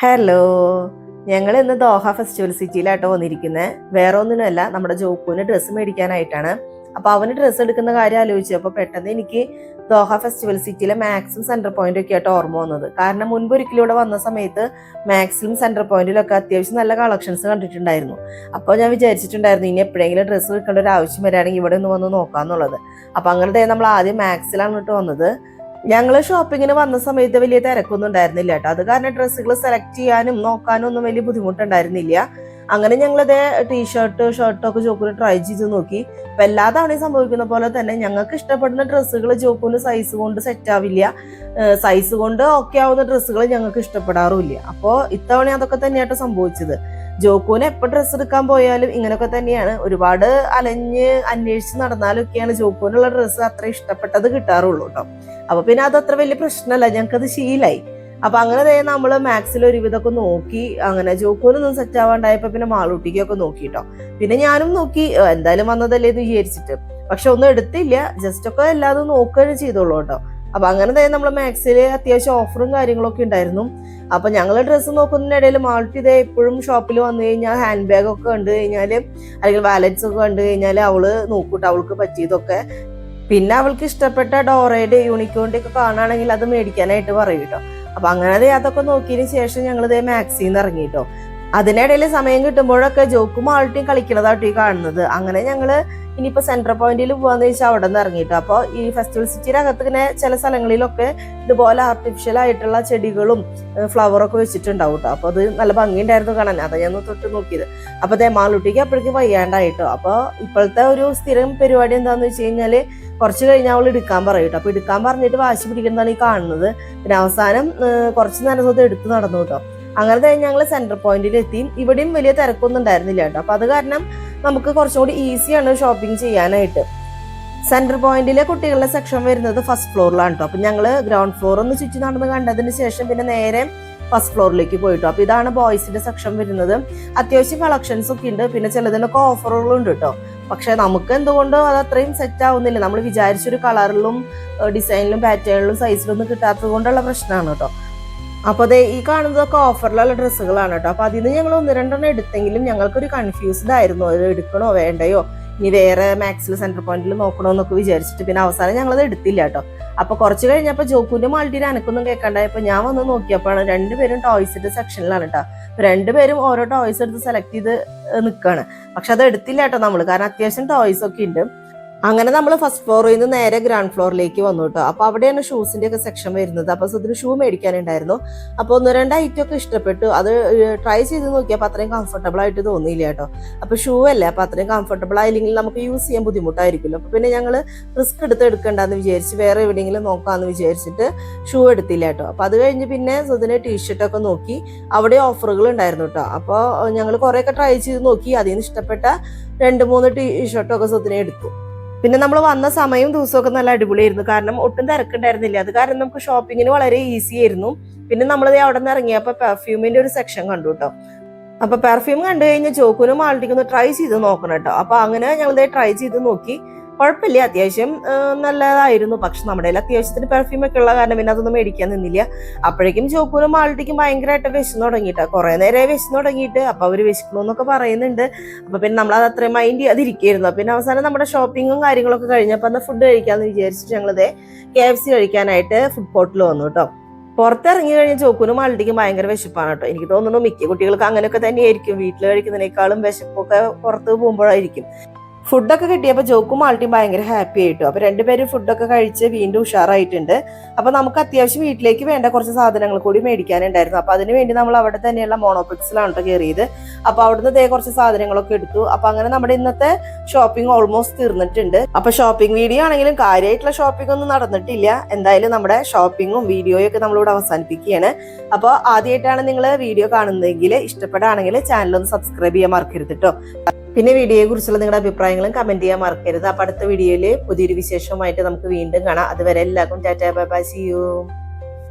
Hello ഞങ്ങൾ ഇന്ന് Doha festival സിറ്റിയിലാട്ടോ വന്നിരിക്കുന്നത് വേറെ ഒന്നിനുമല്ല നമ്മുടെ ജോക്കുവിന് ഡ്രസ്സ് മേടിക്കാനായിട്ടാണ്. അപ്പൊ അവന് ഡ്രസ്സ് എടുക്കുന്ന കാര്യം ആലോചിച്ചു. അപ്പൊ പെട്ടെന്ന് എനിക്ക് ദോഹ ഫെസ്റ്റിവൽ സിറ്റിയിലെ മാക്സിം സെന്റർ പോയിന്റ് ഒക്കെ ആയിട്ട് ഓർമ്മ വന്നത്. കാരണം മുൻപ് ഒരിക്കലും ഇവിടെ വന്ന സമയത്ത് മാക്സിലും സെന്റർ പോയിന്റിലൊക്കെ അത്യാവശ്യം നല്ല കളക്ഷൻസ് കണ്ടിട്ടുണ്ടായിരുന്നു. അപ്പോൾ ഞാൻ വിചാരിച്ചിട്ടുണ്ടായിരുന്നു ഇനി എപ്പോഴെങ്കിലും ഡ്രസ്സ് എടുക്കേണ്ട ഒരു ആവശ്യം വരികയാണെങ്കിൽ ഇവിടെ ഒന്ന് വന്ന് നോക്കാന്നുള്ളത്. അപ്പൊ അങ്ങനെ നമ്മൾ ആദ്യം മാക്സിലാണ് ഇട്ട് വന്നത്. ഞങ്ങൾ ഷോപ്പിങ്ങിന് വന്ന സമയത്ത് വലിയ തിരക്കൊന്നും ഉണ്ടായിരുന്നില്ല കേട്ടോ. അത് കാരണം ഡ്രസ്സുകൾ സെലക്ട് ചെയ്യാനും നോക്കാനും ഒന്നും വലിയ ബുദ്ധിമുട്ടുണ്ടായിരുന്നില്ല. അങ്ങനെ ഞങ്ങളത് ടീഷർട്ട് ഷർട്ടൊക്കെ ജോക്കുന് ട്രൈ ചെയ്ത് നോക്കി. അപ്പൊ എല്ലാ തവണയും സംഭവിക്കുന്ന പോലെ തന്നെ ഞങ്ങൾക്ക് ഇഷ്ടപ്പെടുന്ന ഡ്രസ്സുകൾ ജോക്കുന് സൈസ് കൊണ്ട് സെറ്റ് ആവില്ല. സൈസ് കൊണ്ട് ഓക്കെ ആവുന്ന ഡ്രസ്സുകൾ ഞങ്ങൾക്ക് ഇഷ്ടപ്പെടാറുമില്ല. അപ്പോൾ ഇത്തവണ അതൊക്കെ തന്നെയാട്ടോ സംഭവിച്ചത്. ജോക്കുവിന് എപ്പോൾ ഡ്രസ്സ് എടുക്കാൻ പോയാലും ഇങ്ങനൊക്കെ തന്നെയാണ്. ഒരുപാട് അലഞ്ഞ് അന്വേഷിച്ച് നടന്നാലൊക്കെയാണ് ജോക്കുവിനുള്ള ഡ്രസ്സ് അത്ര ഇഷ്ടപ്പെട്ടത് കിട്ടാറുള്ളൂ കേട്ടോ. അപ്പൊ പിന്നെ അത് അത്ര വലിയ പ്രശ്നമല്ല ഞങ്ങൾക്കത് ശീലായി. അപ്പൊ അങ്ങനെ ദേ നമ്മൾ മാക്സിൽ ഒരുവിധമൊക്കെ നോക്കി അങ്ങനെ ജോക്കൂനൊന്നും സെറ്റ് ആവാണ്ടായപ്പോ പിന്നെ മാളൂട്ടിക്കൊക്കെ നോക്കി കേട്ടോ. പിന്നെ ഞാനും നോക്കി എന്തായാലും വന്നതല്ലേ? എന്ന് വിചാരിച്ചിട്ട്. പക്ഷെ ഒന്നും എടുത്തില്ല ജസ്റ്റ് ഒക്കെ എല്ലാതും നോക്കുകയാണ് ചെയ്തോളൂ കേട്ടോ. അപ്പൊ അങ്ങനെ തന്നെ നമ്മൾ മാക്സിൽ അത്യാവശ്യം ഓഫറും കാര്യങ്ങളൊക്കെ ഉണ്ടായിരുന്നു. അപ്പൊ ഞങ്ങൾ ഡ്രസ്സ് നോക്കുന്നതിനിടയിൽ മാൾട്ടി ഇതേ എപ്പോഴും ഷോപ്പിൽ വന്നു കഴിഞ്ഞാൽ ഹാൻഡ് ബാഗ് ഒക്കെ കണ്ടു കഴിഞ്ഞാൽ അല്ലെങ്കിൽ വാലറ്റ്സ് ഒക്കെ കണ്ടു കഴിഞ്ഞാൽ അവൾ നോക്കൂട്ടോ അവൾക്ക് പറ്റിയതൊക്കെ. പിന്നെ അവൾക്ക് ഇഷ്ടപ്പെട്ട ഡോറയുടെ യൂണിക്കോണിന്റെ ഒക്കെ കാണുകയാണെങ്കിൽ അത് മേടിക്കാനായിട്ട് പറയും കേട്ടോ. അപ്പൊ അങ്ങനെ അതൊക്കെ നോക്കിയതിന് ശേഷം ഞങ്ങൾ ഇതേ മാക്സിന്ന് ഇറങ്ങി കേട്ടോ. അതിനിടയിൽ സമയം കിട്ടുമ്പോഴൊക്കെ ജോക്കും ആൾട്ടിയും കളിക്കണതാട്ടോ കാണുന്നത്. അങ്ങനെ ഞങ്ങൾ ഇനിയിപ്പോ സെൻട്രൽ പോയിന്റിൽ പോവാന്ന് വെച്ചാൽ അവിടെ നിന്ന് ഇറങ്ങിയിട്ട്. അപ്പോൾ ഈ ഫെസ്റ്റിവൽ സിറ്റിയുടെ അകത്ത് ഇങ്ങനെ ചില സ്ഥലങ്ങളിലൊക്കെ ഇതുപോലെ ആർട്ടിഫിഷ്യൽ ആയിട്ടുള്ള ചെടികളും ഫ്ലവറൊക്കെ വെച്ചിട്ടുണ്ടാവും കേട്ടോ അപ്പോൾ അത് നല്ല ഭംഗിയുണ്ടായിരുന്നു കാണാൻ. അതാ ഞാൻ തൊട്ട് നോക്കിയത്. അപ്പോൾ ദേ മാളുട്ടിക്ക് അപ്പോഴേക്കും വയ്യാണ്ടായിട്ടോ. അപ്പോൾ ഇപ്പോഴത്തെ ഒരു സ്ഥിരം പരിപാടി എന്താണെന്ന് വെച്ച് കഴിഞ്ഞാൽ കുറച്ച് കഴിഞ്ഞാൽ അവൾ എടുക്കാൻ പറയും കേട്ടോ അപ്പോൾ എടുക്കാൻ പറഞ്ഞിട്ട് വാശി പിടിക്കുന്നതാണ് ഈ കാണുന്നത്. പിന്നെ അവസാനം കുറച്ച് നേരം അത് എടുത്ത് നടന്നു കേട്ടോ അങ്ങനെ തന്നെ ഞങ്ങൾ സെന്റർ പോയിന്റിൽ എത്തി. ഇവിടെയും വലിയ തിരക്കൊന്നും ഉണ്ടായിരുന്നില്ല കേട്ടോ. അപ്പൊ അത് കാരണം നമുക്ക് കുറച്ചും കൂടി ഈസിയാണ് ഷോപ്പിംഗ് ചെയ്യാനായിട്ട്. സെൻട്രൽ പോയിന്റിലെ കുട്ടികളുടെ സെക്ഷൻ വരുന്നത് ഫസ്റ്റ് ഫ്ലോറിലാണ് കേട്ടോ. അപ്പൊ ഞങ്ങൾ ഗ്രൗണ്ട് ഫ്ലോർ ഒന്ന് ചുറ്റി നടന്ന് കണ്ടതിന് ശേഷം പിന്നെ നേരെ ഫസ്റ്റ് ഫ്ലോറിലേക്ക് പോയിട്ടോ. അപ്പൊ ഇതാണ് ബോയ്സിന്റെ സെക്ഷൻ വരുന്നത്. അത്യാവശ്യം കളക്ഷൻസ് ഒക്കെ ഉണ്ട്. പിന്നെ ചിലതിനൊക്കെ ഓഫറുകളും ഉണ്ട് കേട്ടോ. പക്ഷെ നമുക്ക് എന്തുകൊണ്ടോ അത് അത്രയും സെറ്റ് ആവുന്നില്ല. നമ്മൾ വിചാരിച്ചൊരു കളറിലും ഡിസൈനിലും പാറ്റേണിലും സൈസിലും ഒന്നും കിട്ടാത്തത് കൊണ്ടുള്ള പ്രശ്നമാണ് കേട്ടോ. അപ്പൊ അതെ ഈ കാണുന്നതൊക്കെ ഓഫറിലുള്ള ഡ്രസ്സുകളാണ് കേട്ടോ. അപ്പൊ അതിന് ഞങ്ങൾ ഒന്ന് രണ്ടെണ്ണം എടുത്തെങ്കിലും ഞങ്ങൾക്കൊരു കൺഫ്യൂസ്ഡ് ആയിരുന്നു. അത് എടുക്കണോ വേണ്ടയോ? ഇനി വേറെ മാക്സിൽ സെന്റർ പോയിന്റിൽ നോക്കണോ എന്നൊക്കെ വിചാരിച്ചിട്ട് പിന്നെ അവസാനം ഞങ്ങളത് എടുത്തില്ല കേട്ടോ. അപ്പൊ കുറച്ച് കഴിഞ്ഞപ്പോ ജോക്കുന്റെ മാൾട്ടിയുടെ അനക്കൊന്നും കേൾക്കണ്ടായപ്പോ ഞാൻ വന്ന് നോക്കിയപ്പോഴാണ് രണ്ടുപേരും ടോയ്സിന്റെ സെക്ഷനിലാണ് കേട്ടോ. അപ്പൊ രണ്ടുപേരും ഓരോ ടോയ്സ് എടുത്ത് സെലക്ട് ചെയ്ത് നിൽക്കുകയാണ് പക്ഷെ അത് എടുത്തില്ല കേട്ടോ നമ്മൾ കാരണം അത്യാവശ്യം ടോയ്സ് ഒക്കെ ഉണ്ട്. അങ്ങനെ നമ്മൾ ഫസ്റ്റ് ഫ്ലോറിൽ നിന്ന് നേരെ ഗ്രൗണ്ട് ഫ്ലോറിലേക്ക് വന്നു കേട്ടോ അപ്പോൾ അവിടെയാണ് ഷൂസിന്റെ ഒക്കെ സെക്ഷൻ വരുന്നത്. അപ്പോൾ സുധിന് ഷൂ മേടിക്കാനുണ്ടായിരുന്നു. അപ്പോൾ ഒന്ന് രണ്ട് ഐറ്റം ഒക്കെ ഇഷ്ടപ്പെട്ടു. അത് ട്രൈ ചെയ്ത് നോക്കിയപ്പോൾ അത്രയും കംഫർട്ടബിൾ ആയിട്ട് തോന്നിയില്ല കേട്ടോ അപ്പോൾ ഷൂ അല്ലേ? അപ്പൊ അത്രയും കംഫർട്ടബിൾ ആയില്ലെങ്കിൽ നമുക്ക് യൂസ് ചെയ്യാൻ ബുദ്ധിമുട്ടായിരിക്കുമല്ലോ. അപ്പോൾ പിന്നെ ഞങ്ങൾ റിസ്ക് എടുത്ത് എടുക്കണ്ടെന്ന് വിചാരിച്ച് വേറെ എവിടെയെങ്കിലും നോക്കാന്ന് വിചാരിച്ചിട്ട് ഷൂ എടുത്തില്ല കേട്ടോ അപ്പോൾ അത് കഴിഞ്ഞ് പിന്നെ സുധിന് ടീഷർട്ടൊക്കെ നോക്കി. അവിടെ ഓഫറുകൾ ഉണ്ടായിരുന്നു കേട്ടോ അപ്പോൾ ഞങ്ങൾ കുറേയൊക്കെ ട്രൈ ചെയ്ത് നോക്കി. അതിൽ നിന്ന് ഇഷ്ടപ്പെട്ട രണ്ട് മൂന്ന് ടീഷർട്ടൊക്കെ സുധിനെ എടുത്തു. പിന്നെ നമ്മൾ വന്ന സമയവും ദിവസമൊക്കെ നല്ല അടിപൊളിയായിരുന്നു. കാരണം ഒട്ടും തിരക്കുണ്ടായിരുന്നില്ല. അത് കാരണം നമുക്ക് ഷോപ്പിങ്ങിന് വളരെ ഈസി ആയിരുന്നു. പിന്നെ നമ്മൾ അവിടെ നിന്ന് ഇറങ്ങിയപ്പോൾ പെർഫ്യൂമിന്റെ ഒരു സെക്ഷൻ കണ്ടു കേട്ടോ അപ്പൊ പെർഫ്യൂം കണ്ടു കഴിഞ്ഞാൽ ചോക്കുനും ആൾട്ടിക്കൊന്ന് ട്രൈ ചെയ്ത് നോക്കണം കേട്ടോ അപ്പൊ അങ്ങനെ ഞങ്ങൾ ട്രൈ ചെയ്ത് നോക്കി. കുഴപ്പമില്ല. അത്യാവശ്യം നല്ലതായിരുന്നു. പക്ഷെ നമ്മുടെ കയ്യിൽ അത്യാവശ്യത്തിന് പെർഫ്യൂം ഒക്കെ ഉള്ള കാരണം പിന്നെ അതൊന്നും മേടിക്കാൻ നിന്നില്ല. അപ്പോഴേക്കും ചോക്കൂനും ആൾട്ടിക്കും ഭയങ്കരമായിട്ട് വിശന്ന് തുടങ്ങിയിട്ടാണ് കുറെ നേരെ വിശന്ന് തുടങ്ങിയിട്ട്. അപ്പൊ അവർ വിശക്കണമെന്നൊക്കെ പറയുന്നുണ്ട്. അപ്പോൾ പിന്നെ നമ്മൾ അത് അത്രയും മൈൻഡ് ചെയ്യാതിരിക്കായിരുന്നു പിന്നെ അവസാനം നമ്മുടെ ഷോപ്പിങ്ങും കാര്യങ്ങളൊക്കെ കഴിഞ്ഞപ്പോൾ അന്ന് ഫുഡ് കഴിക്കാന്ന് വിചാരിച്ചിട്ട് ഞങ്ങളത് കെ എഫ് സി കഴിക്കാനായിട്ട് ഫുഡ് കോർട്ടിൽ വന്നു കേട്ടോ പുറത്തിറങ്ങി കഴിഞ്ഞ ചോക്കൂനും ആൾട്ടിക്കും ഭയങ്കര വിശപ്പാണ് കേട്ടോ എനിക്ക് തോന്നുന്നു മിക്ക കുട്ടികൾക്ക് അങ്ങനെയൊക്കെ തന്നെയായിരിക്കും. വീട്ടിൽ കഴിക്കുന്നതിനേക്കാളും വിശപ്പൊക്കെ പുറത്ത് പോകുമ്പോഴായിരിക്കും. ഫുഡൊക്കെ കിട്ടിയപ്പോൾ ജോക്കും ആൾട്ടിയും ഭയങ്കര ഹാപ്പി ആയിട്ടു. അപ്പോൾ രണ്ടുപേരും ഫുഡൊക്കെ കഴിച്ച് വീണ്ടും ഉഷാറായിട്ടുണ്ട്. അപ്പോൾ നമുക്ക് അത്യാവശ്യം വീട്ടിലേക്ക് വേണ്ട കുറച്ച് സാധനങ്ങൾ കൂടി മേടിക്കാനുണ്ടായിരുന്നു. അപ്പോൾ അതിന് വേണ്ടി നമ്മൾ അവിടെ തന്നെയുള്ള മോണോപിക്സിലാണ് കേട്ടോ കയറിയത് അപ്പൊ അവിടുന്ന് ദേ കുറച്ച് സാധനങ്ങളൊക്കെ എടുത്തു. അപ്പോൾ അങ്ങനെ നമ്മുടെ ഇന്നത്തെ ഷോപ്പിംഗ് ഓൾമോസ്റ്റ് തീർന്നിട്ടുണ്ട്. അപ്പോൾ ഷോപ്പിംഗ് വീഡിയോ ആണെങ്കിലും കാര്യമായിട്ടുള്ള ഷോപ്പിംഗ് ഒന്നും നടന്നിട്ടില്ല. എന്തായാലും നമ്മുടെ ഷോപ്പിങ്ങും വീഡിയോയും ഒക്കെ നമ്മളിവിടെ അവസാനിപ്പിക്കുകയാണ്. അപ്പോൾ ആദ്യമായിട്ടാണ് നിങ്ങൾ വീഡിയോ കാണുന്നതെങ്കിൽ ഇഷ്ടപ്പെടുകയാണെങ്കിൽ ചാനൽ ഒന്ന് സബ്സ്ക്രൈബ് ചെയ്യാൻ മറക്കരുത് കേട്ടോ പിന്നെ വീഡിയോയെക്കുറിച്ചുള്ള നിങ്ങളുടെ അഭിപ്രായങ്ങളും കമന്റ് ചെയ്യാൻ മറക്കരുത്. അപ്പൊ അടുത്ത വീഡിയോയിൽ പുതിയൊരു വിശേഷവുമായിട്ട് നമുക്ക് വീണ്ടും കാണാം. അതുവരെ എല്ലാവർക്കും tata bye bye see you